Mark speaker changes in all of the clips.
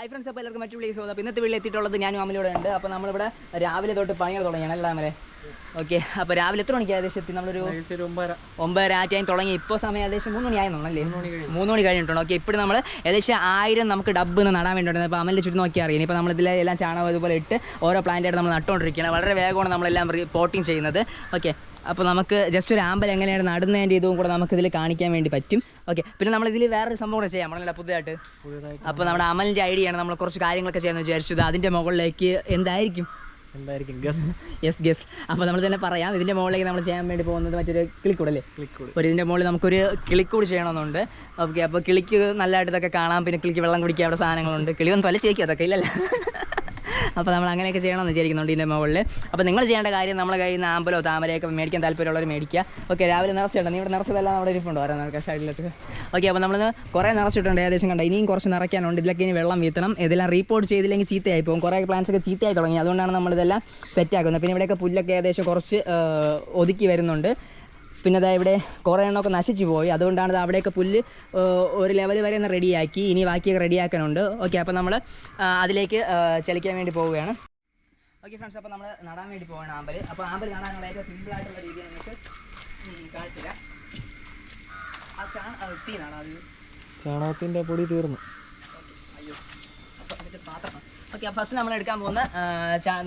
Speaker 1: Hi friends അപ്പോൾ എല്ലാവർക്കും മറ്റു വിളിച്ച് അപ്പോൾ ഇന്നത്തെ വീട്ടിൽ എത്തിയിട്ടുള്ളത് ഞാനും അമലിവിടെ ഉണ്ട്. അപ്പോൾ നമ്മളിവിടെ രാവിലെ തൊട്ട് പണികൾ തുടങ്ങിയാണ് അല്ലേ അമലെ? ഓക്കെ അപ്പോൾ രാവിലെ എത്ര മണിക്ക് ഏകദേശം എത്തി? നമ്മളൊരു
Speaker 2: ഒമ്പതര.
Speaker 1: ആ ടൈം തുടങ്ങി. ഇപ്പോൾ സമയം ഏകദേശം മൂന്ന് മണി ആയെന്നുള്ളല്ലേ മൂന്ന് മണി കഴിഞ്ഞിട്ടുണ്ട്. ഓക്കെ ഇപ്പോൾ നമ്മൾ ഏകദേശം ആയിരം നമുക്ക് ഡബ്ബ് എന്ന് നടാൻ വേണ്ടിയിട്ടുണ്ട് അപ്പോൾ അമലിന്റെ ചുറ്റും നോക്കി അറിയാം. ഇപ്പോൾ നമ്മളിതിലെ എല്ലാം ചാണകം ഇതുപോലെ ഇട്ട് ഓരോ പ്ലാന്റായിട്ട് നമ്മൾ നട്ടുകൊണ്ടിരിക്കുകയാണ് വളരെ വേഗമാണ് നമ്മളെല്ലാം പോട്ടിങ് ചെയ്യുന്നത്. ഓക്കെ അപ്പോൾ നമുക്ക് ജസ്റ്റ് ഒരു ആമ്പൽ എങ്ങനെയാണ് നടുന്നതിന്റെ ഇതും കൂടെ നമുക്ക് ഇതിൽ കാണിക്കാൻ വേണ്ടി പറ്റും. ഓക്കെ പിന്നെ നമ്മൾ നമ്മളിതിൽ വേറൊരു സംഭവം കൂടെ ചെയ്യാം. നമ്മളല്ല പുതിയതായിട്ട്? അപ്പോൾ നമ്മുടെ അമലിന്റെ ഐഡിയ ആണ് നമ്മൾ കുറച്ച് കാര്യങ്ങളൊക്കെ ചെയ്യാമെന്ന് വിചാരിച്ചത്. അതിന്റെ മുകളിലേക്ക് എന്തായിരിക്കും?
Speaker 2: എന്തായിരിക്കും? ഗസ്
Speaker 1: യെസ് ഗസ് അപ്പോൾ നമ്മൾ തന്നെ പറയാം. ഇതിന്റെ മുകളിലേക്ക് നമ്മൾ ചെയ്യാൻ വേണ്ടി പോകുന്നത് മറ്റൊരു ക്ലിക്കൂടല്ലേ
Speaker 2: ക്ലിക്ക് കൊടു
Speaker 1: ഒരു ഇതിന്റെ മുകളിൽ നമുക്കൊരു കിളിക്കൂട് ചെയ്യണമെന്നുണ്ട്. ഓക്കെ അപ്പോൾ കിളിക്ക് നല്ലതായിട്ട് ഇതൊക്കെ കാണാം. പിന്നെ കിളിക്ക് വെള്ളം കുടിക്കാൻ അവിടെ സാധനങ്ങളുണ്ട്. കിളി ഒന്ന് തല ചേക്കും അതൊക്കെ ഇല്ലല്ലോ അപ്പോൾ നമ്മൾ അങ്ങനെയൊക്കെ ചെയ്യണമെന്ന് വിചാരിക്കുന്നുണ്ട് ഇതിന്റെ മുകളിൽ. അപ്പോൾ നിങ്ങൾ ചെയ്യേണ്ട കാര്യം നമ്മളെ കയ്യിൽ നിന്ന് ആമ്പലോ താമരയൊക്കെ മേടിക്കാൻ താല്പര്യമുള്ളവർ മേടിക്കുക. ഓക്കെ രാവിലെ നിറച്ചിട്ടുണ്ട്. നീ ഇവിടെ നിറച്ചതെല്ലാം അവിടെ ഇരിപ്പുണ്ട്. വരാൻ നമുക്ക് സൈഡിലേക്ക് ഓക്കെ അപ്പോൾ നമ്മൾ കുറേ നിറച്ചിട്ടുണ്ട്. ഏകദേശം കണ്ട? ഇനിയും കുറച്ച് നിറയ്ക്കാനുണ്ട്. ഇതിലൊക്കെ ഇനി വെള്ളം വീത്തണം. ഇതെല്ലാം റീപ്പോർട്ട് ചെയ്തില്ലെങ്കിൽ ചീത്തയായി പോകും. കുറേ പ്ലാൻസ് ഒക്കെ ചീത്തയായി തുടങ്ങി. അതുകൊണ്ടാണ് നമ്മളിതെല്ലാം സെറ്റാക്കുന്നത് പിന്നെ ഇവിടെയൊക്കെ പുല്ലൊക്കെ ഏകദേശം കുറച്ച് ഒതുക്കി വരുന്നുണ്ട്. പിന്നെ അതാ ഇവിടെ കുറേ എണ്ണമൊക്കെ നശിച്ചു പോയി. അതുകൊണ്ടാണ് അവിടെയൊക്കെ പുല്ല് ഒരു ലെവൽ വരെ ഒന്ന് റെഡിയാക്കി ഇനി ബാക്കിയൊക്കെ റെഡിയാക്കാനുണ്ട് ഓക്കെ അപ്പോൾ നമ്മൾ അതിലേക്ക് ചലിക്കാൻ വേണ്ടി പോവുകയാണ്. ഓക്കെ ഫ്രണ്ട്സ് അപ്പോൾ നമ്മൾ നടാൻ വേണ്ടി പോവുകയാണ് ആമ്പൽ അപ്പോൾ ആമ്പൽ നടാനുള്ള ഏറ്റവും സിമ്പിൾ ആയിട്ടുള്ള രീതി നമുക്ക് കാണിച്ചില്ല ആ ചാ തീ നടാം അത്.
Speaker 2: ചാണകത്തിന്റെ പൊടി തീർന്നു.
Speaker 1: അയ്യോ. അപ്പോൾ അതിന്റെ പാത്രം. ഓക്കെ ഫസ്റ്റ് നമ്മൾ എടുക്കാൻ പോകുന്ന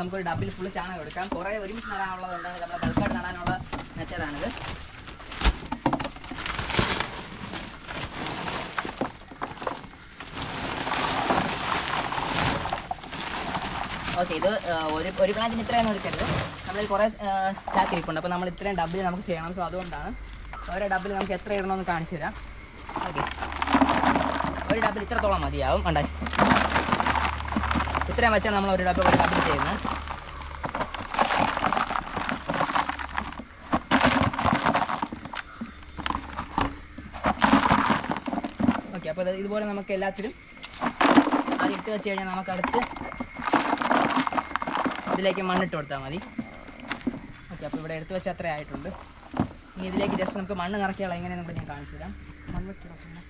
Speaker 1: നമുക്കൊരു ഡബിൽ ഫുള്ള് ചാണകം എടുക്കാം. കുറേ ഒരുമിച്ച് നടാനുള്ളതുകൊണ്ട് നമ്മൾ ബൾക്കായിട്ട് നടാനുള്ള മെത്തേഡാണിത് ഓക്കെ ഇത് ഒരു ഒരു പ്ലാന്റിന് ഇത്രയാണ് എടുക്കരുത് നമ്മൾ കുറേ ചാത്തിരിപ്പുണ്ട് അപ്പോൾ നമ്മൾ ഇത്രയും ഡബിൾ നമുക്ക് ചെയ്യണം. സോ അതുകൊണ്ടാണ് ഓരോ ഡബിൾ നമുക്ക് എത്ര ഇടണമെന്ന് കാണിച്ചു തരാം. ഓക്കെ. ഒരു ഡബിൾ ഇത്രത്തോളം മതിയാവും. ഉണ്ടായി ഇത്രയും വെച്ചാണ് നമ്മൾ ഒരു ഡബിൾ ഒരു ഡബിൾ ചെയ്യുന്നത്. അപ്പോൾ ഇതുപോലെ നമുക്ക് എല്ലാത്തിലും അത് ഇട്ട് വെച്ച് കഴിഞ്ഞാൽ നമുക്ക് അടുത്ത് ഇതിലേക്ക് മണ്ണിട്ട് കൊടുത്താൽ മതി. ഓക്കെ അപ്പോൾ ഇവിടെ എടുത്ത് വെച്ച് അത്ര ആയിട്ടുണ്ട്. ഇനി ഇതിലേക്ക് ജസ്റ്റ് നമുക്ക് മണ്ണ് നിറയ്ക്കാനുള്ള എങ്ങനെ നമുക്ക് ഞാൻ കാണിച്ചു തരാം. മണ്ണിട്ട് കൊടുക്കണം.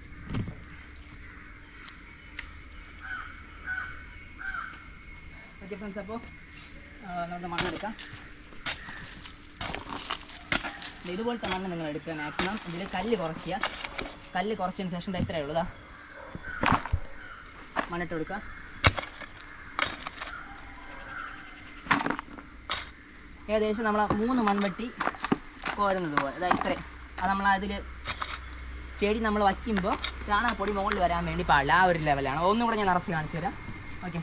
Speaker 1: ഓക്കെ ഫ്രണ്ട്സ് അപ്പോൾ നമ്മുടെ മണ്ണെടുക്കാം ഇതുപോലത്തെ മണ്ണ് നിങ്ങൾ എടുക്കുക മാക്സിമം ഇതിൽ കല്ല് കുറയ്ക്കുക. കല്ല് കുറച്ചതിന് ശേഷം ഇത്രയേ ഉള്ളൂ ഇതാ മണ്ണിട്ട് കൊടുക്കുക ഏകദേശം നമ്മൾ മൂന്ന് മൺവെട്ടി കോരുന്നത് പോലെ. ഇതാ ഇത്രയും അത് നമ്മൾ ചെടി നമ്മൾ വയ്ക്കുമ്പോൾ ചാണകപ്പൊടി മുകളിൽ വരാൻ വേണ്ടി പാടില്ല. ആ ഒരു ലെവലാണ് ഒന്നും കൂടെ ഞാൻ നിറച്ച് കാണിച്ചു തരാം. ഓക്കെ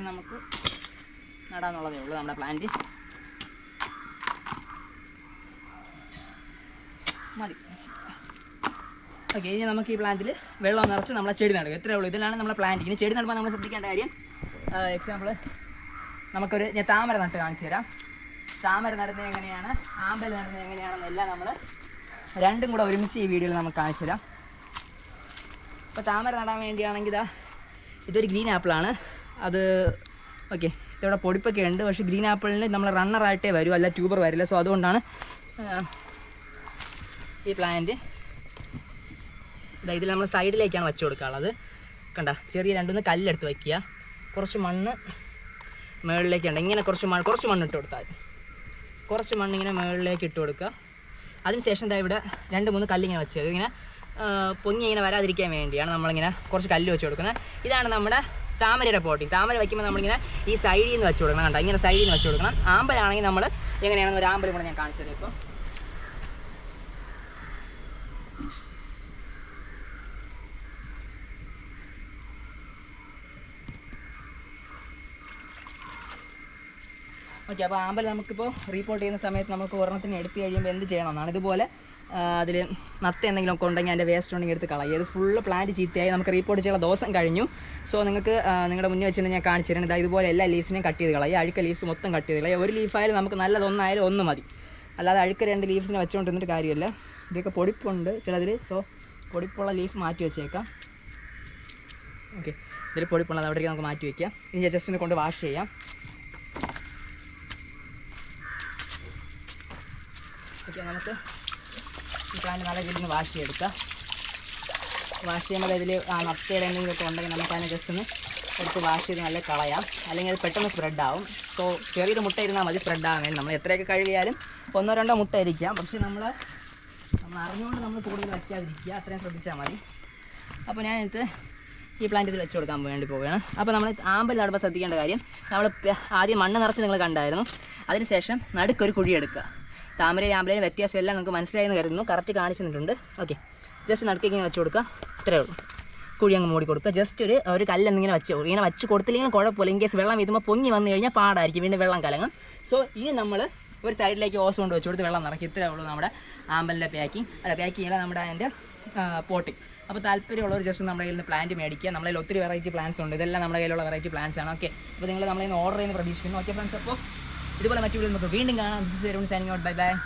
Speaker 1: ഇങ്ങനെ നമുക്ക് നടാന്നുള്ളതേ ഉള്ളൂ നമ്മുടെ പ്ലാന്റ് മതി. ഓക്കെ ഇനി നമുക്ക് ഈ പ്ലാന്റിൽ വെള്ളം നിറച്ച് നമ്മളെ ചെടി നടുക. എത്രയേ ഉള്ളൂ. ഇതിലാണ് നമ്മളെ പ്ലാന്റ് ഇനി ചെടി നടുമ്പോൾ നമ്മൾ ശ്രദ്ധിക്കേണ്ട കാര്യം എക്സാമ്പിൾ നമുക്കൊരു ഞാൻ താമര നട്ട് കാണിച്ചു തരാം. താമര നടുന്നത് എങ്ങനെയാണ്? ആമ്പൽ നടുന്നത് എങ്ങനെയാണെന്നെല്ലാം നമ്മൾ രണ്ടും കൂടെ ഒരുമിച്ച് ഈ വീഡിയോയിൽ നമുക്ക് കാണിച്ചു തരാം. ഇപ്പോൾ താമര നടാൻ വേണ്ടിയാണെങ്കിൽ ഇതാ ഇതൊരു ഗ്രീൻ ആപ്പിളാണ് അത് ഓക്കെ ഇതിവിടെ പൊടിപ്പൊക്കെ ഉണ്ട്. പക്ഷേ ഗ്രീൻ ആപ്പിളിന് നമ്മൾ റണ്ണറായിട്ടേ വരൂ അല്ല ട്യൂബർ വരില്ല. സോ അതുകൊണ്ടാണ് ഈ പ്ലാന്റ് ഇതാ ഇതിൽ നമ്മൾ സൈഡിലേക്കാണ് വെച്ച് കൊടുക്കാനുള്ളത്. കണ്ട ചെറിയ രണ്ടുമൂന്ന് കല്ലെടുത്ത് വയ്ക്കുക. കുറച്ച് മണ്ണ് മുകളിലേക്കുണ്ട് ഇങ്ങനെ കുറച്ച് മണ്ണ് കുറച്ച് മണ്ണ് ഇട്ട് കൊടുത്താൽ കുറച്ച് മണ്ണ് ഇങ്ങനെ മുകളിലേക്ക് ഇട്ട് കൊടുക്കുക. അതിനുശേഷം എന്താ ഇവിടെ രണ്ട് മൂന്ന് കല്ലിങ്ങനെ വെച്ചത് ഇങ്ങനെ പൊങ്ങി ഇങ്ങനെ വരാതിരിക്കാൻ വേണ്ടിയാണ് നമ്മളിങ്ങനെ കുറച്ച് കല്ല് വെച്ച് കൊടുക്കുന്നത്. ഇതാണ് നമ്മുടെ താമരയുടെ പോട്ടിങ് താമര വയ്ക്കുമ്പോൾ നമ്മളിങ്ങനെ ഈ സൈഡിൽ നിന്ന് വെച്ച് കൊടുക്കണം കണ്ടോ? ഇങ്ങനെ സൈഡിൽ നിന്ന് വെച്ച് കൊടുക്കണം. ആമ്പലാണെങ്കിൽ നമ്മൾ എങ്ങനെയാണെന്ന് ഒരു ആമ്പലും കൂടെ ഞാൻ കാണിച്ചത് ഇപ്പോൾ ഓക്കെ അപ്പോൾ ആമ്പൽ നമുക്കിപ്പോൾ റീപ്പോർട്ട് ചെയ്യുന്ന സമയത്ത് നമുക്ക് ഒരെണ്ണത്തിന് എടുത്തു കഴിയുമ്പോൾ എന്ത് ചെയ്യണമെന്നാണ് ഇതുപോലെ അതിൽ നത്ത എന്തെങ്കിലും ഒക്കെ ഉണ്ടെങ്കിൽ അതിന്റെ വേസ്റ്റ് ഉണ്ടെങ്കിൽ എടുത്ത് കളയും ഇത് ഫുള്ള് പ്ലാന്റ് ചീത്തയായി. നമുക്ക് റീപ്പോർട്ട് ചെയ്യാനുള്ള ദിവസം കഴിഞ്ഞു. സോ നിങ്ങൾക്ക് നിങ്ങളുടെ മുന്നിൽ വെച്ചിട്ട് ഞാൻ കാണിച്ചു തരുന്നത് ഇതാ ഇതുപോലെ എല്ലാ ലീവ്സിനെയും കട്ട് ചെയ്ത് കളയും അഴുക്ക ലീവ്സ് മൊത്തം കട്ട് ചെയ്ത് കളയും ഒരു ലീഫായാലും നമുക്ക് നല്ലതൊന്നായാലും ഒന്ന് മതി. അല്ലാതെ അഴുക്ക രണ്ട് ലീവ്സിനെ വെച്ചുകൊണ്ടിരുന്നിട്ട് കാര്യമില്ല. ഇതൊക്കെ പൊടിപ്പുണ്ട്. ചിലതിൽ സോ പൊടിപ്പുള്ള ലീഫ് മാറ്റി വെച്ചേക്കാം. ഓക്കെ ഇതിൽ പൊടിപ്പുള്ളത് അവിടേക്ക് നമുക്ക് മാറ്റി വയ്ക്കാം ഇനി ജസ്റ്റ് ഒന്ന് കൊണ്ട് വാഷ് ചെയ്യാം. ഓക്കെ നമുക്ക് ഈ പ്ലാന്റ് നല്ല രീതിയിൽ വാഷ് ചെയ്തെടുക്കാം വാഷ് ചെയ്യുമ്പോൾ ഇതിൽ ആ നത്തയുടെ എന്തെങ്കിലുമൊക്കെ ഉണ്ടെങ്കിൽ നമുക്ക് അതിനെ ജസ്റ്റ് ഒന്ന് എടുത്ത് വാഷ് ചെയ്ത് നല്ല കളയാം. അല്ലെങ്കിൽ അത് പെട്ടെന്ന് സ്പ്രെഡ് ആവും. സോ ചെറിയൊരു മുട്ട ഇരുന്നാൽ മതി സ്പ്രെഡ് ആവാൻ വേണ്ടി. നമ്മൾ എത്രയൊക്കെ കഴുകിയാലും ഒന്നോ രണ്ടോ മുട്ട ഇരിക്കാം. പക്ഷേ നമ്മൾ നമ്മൾ അറിഞ്ഞുകൊണ്ട് നമ്മൾ കൂടുതൽ വയ്ക്കാതിരിക്കുക. അത്രയും ശ്രദ്ധിച്ചാൽ മതി. അപ്പോൾ എടുത്ത് ഈ പ്ലാന്റ് ഇതിൽ വെച്ച് കൊടുക്കാൻ വേണ്ടി പോവുകയാണ്. അപ്പോൾ നമ്മൾ ആമ്പൽ നടുമ്പോൾ ശ്രദ്ധിക്കേണ്ട കാര്യം നമ്മൾ ആദ്യം മണ്ണ് നിറച്ച് നിങ്ങൾ കണ്ടായിരുന്നു. അതിനുശേഷം നടുക്കൊരു കുഴി എടുക്കുക. താമരയും ആമ്പലയും വ്യത്യാസം എല്ലാം നിങ്ങൾക്ക് മനസ്സിലായെന്ന് കരുതുന്നു. കറക്റ്റ് കാണിച്ചു തന്നിട്ടുണ്ട്. ഓക്കെ ജസ്റ്റ് നടുക്ക് ഇങ്ങനെ വെച്ച് കൊടുക്കുക. ഇത്രയേ ഉള്ളൂ. കുഴി അങ്ങ് മൂടി കൊടുക്കുക. ജസ്റ്റ് ഒരു ഒരു കല്ലെന്നിങ്ങനെ വെച്ച് ഇങ്ങനെ വെച്ച് കൊടുത്തില്ലെങ്കിൽ കുഴപ്പമില്ല. ഇൻ കേസ് വെള്ളം വീതുമ്പോൾ പൊങ്ങി വന്നു കഴിഞ്ഞാൽ പാടായിരിക്കും. വീണ്ടും വെള്ളം കലങ്ങും. സോ ഇനി നമ്മൾ ഒരു സൈഡിലേക്ക് ഓസ് കൊണ്ട് വെച്ച് കൊടുത്ത് വെള്ളം നിറക്കി ഇത്രയേ ഉള്ളൂ നമ്മുടെ ആമ്പലിന്റെ പാക്കിംഗ് അല്ല പാക്കിംഗ് അല്ല നമ്മുടെ അതിന്റെ പോട്ടിംഗ് അപ്പോൾ താല്പര്യമുള്ളവർ ജസ്റ്റ് നമ്മുടെ കയ്യിൽ നിന്ന് പ്ലാന്റ് മേടിക്കുക കയ്യിൽ ഒത്തിരി വെറൈറ്റി പ്ലാന്റ്സ് ഉണ്ട്. ഇതെല്ലാം നമ്മുടെ കയ്യിലുള്ള വെറൈറ്റി പ്ലാന്റ്സ് ആണ്. ഓക്കെ അപ്പോൾ നിങ്ങൾ നമ്മളെ ഓർഡർ ചെയ്യുന്ന പ്രതീക്ഷിക്കുന്നു. ഓക്കെ ഫ്രണ്ട്സ് അപ്പോൾ ഇതുപോലെ മറ്റു വീഡിയോ നമുക്ക് വീണ്ടും കാണാം. This is signing out bye bye